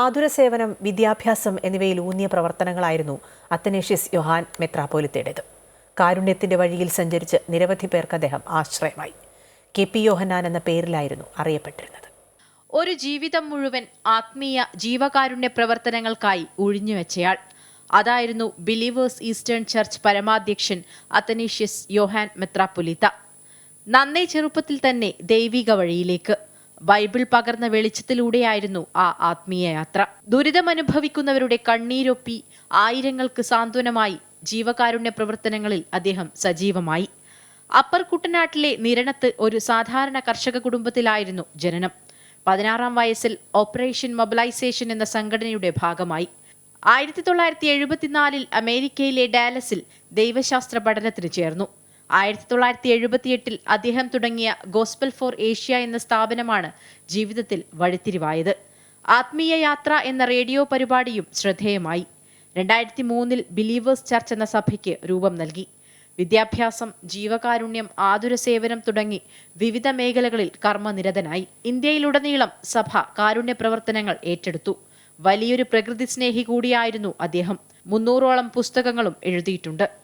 ആതുര സേവനം വിദ്യാഭ്യാസം എന്നിവയിൽ ഊന്നിയ പ്രവർത്തനങ്ങളായിരുന്നു അത്തനേഷ്യസ് യൊഹാൻ മെത്രാപോലിത്തേടേത് കാരുണ്യത്തിന്റെ വഴിയിൽ സഞ്ചരിച്ച് നിരവധി പേർക്ക് അദ്ദേഹം ആശ്രയമായി. കെ പി യോഹന്നാൻ എന്ന പേരിലായിരുന്നു അറിയപ്പെട്ടിരുന്നത്. ഒരു ജീവിതം മുഴുവൻ ആത്മീയ ജീവകാരുണ്യ പ്രവർത്തനങ്ങൾക്കായി ഒഴിഞ്ഞുവെച്ചയാൾ അതായിരുന്നു ബിലീവേഴ്സ് ഈസ്റ്റേൺ ചർച്ച് പരമാധ്യക്ഷൻ അത്തനീഷ്യസ് യോഹാൻ മെത്രാപ്പൊലിത്ത. നന്നേ ചെറുപ്പത്തിൽ തന്നെ ദൈവിക വഴിയിലേക്ക് ബൈബിൾ പകർന്ന വെളിച്ചത്തിലൂടെയായിരുന്നു ആ ആത്മീയ യാത്ര. ദുരിതമനുഭവിക്കുന്നവരുടെ കണ്ണീരൊപ്പി ആയിരങ്ങൾക്ക് സാന്ത്വനമായി ജീവകാരുണ്യ പ്രവർത്തനങ്ങളിൽ അദ്ദേഹം സജീവമായി. അപ്പർ കുട്ടനാട്ടിലെ നിരണത്ത് ഒരു സാധാരണ കർഷക കുടുംബത്തിലായിരുന്നു ജനനം. പതിനാറാം വയസ്സിൽ ഓപ്പറേഷൻ മൊബിലൈസേഷൻ എന്ന സംഘടനയുടെ ഭാഗമായി. ആയിരത്തി തൊള്ളായിരത്തി എഴുപത്തിനാലിൽ അമേരിക്കയിലെ ഡാലസിൽ ദൈവശാസ്ത്ര പഠനത്തിന് ചേർന്നു. ആയിരത്തി തൊള്ളായിരത്തി എഴുപത്തിയെട്ടിൽ അദ്ദേഹം തുടങ്ങിയ ഗോസ്പൽ ഫോർ ഏഷ്യ എന്ന സ്ഥാപനമാണ് ജീവിതത്തിൽ വഴിത്തിരിവായത്. ആത്മീയ യാത്ര എന്ന റേഡിയോ പരിപാടിയും ശ്രദ്ധേയമായി. രണ്ടായിരത്തി മൂന്നിൽ ബിലീവേഴ്സ് ചർച്ച് എന്ന സഭയ്ക്ക് രൂപം നൽകി. വിദ്യാഭ്യാസം ജീവകാരുണ്യം ആതുര സേവനം തുടങ്ങി വിവിധ മേഖലകളിൽ കർമ്മനിരതനായി. ഇന്ത്യയിലുടനീളം സഭ കാരുണ്യ പ്രവർത്തനങ്ങൾ ഏറ്റെടുത്തു. വലിയൊരു പ്രകൃതി സ്നേഹി കൂടിയായിരുന്നു അദ്ദേഹം. മുന്നൂറോളം പുസ്തകങ്ങളും എഴുതിയിട്ടുണ്ട്.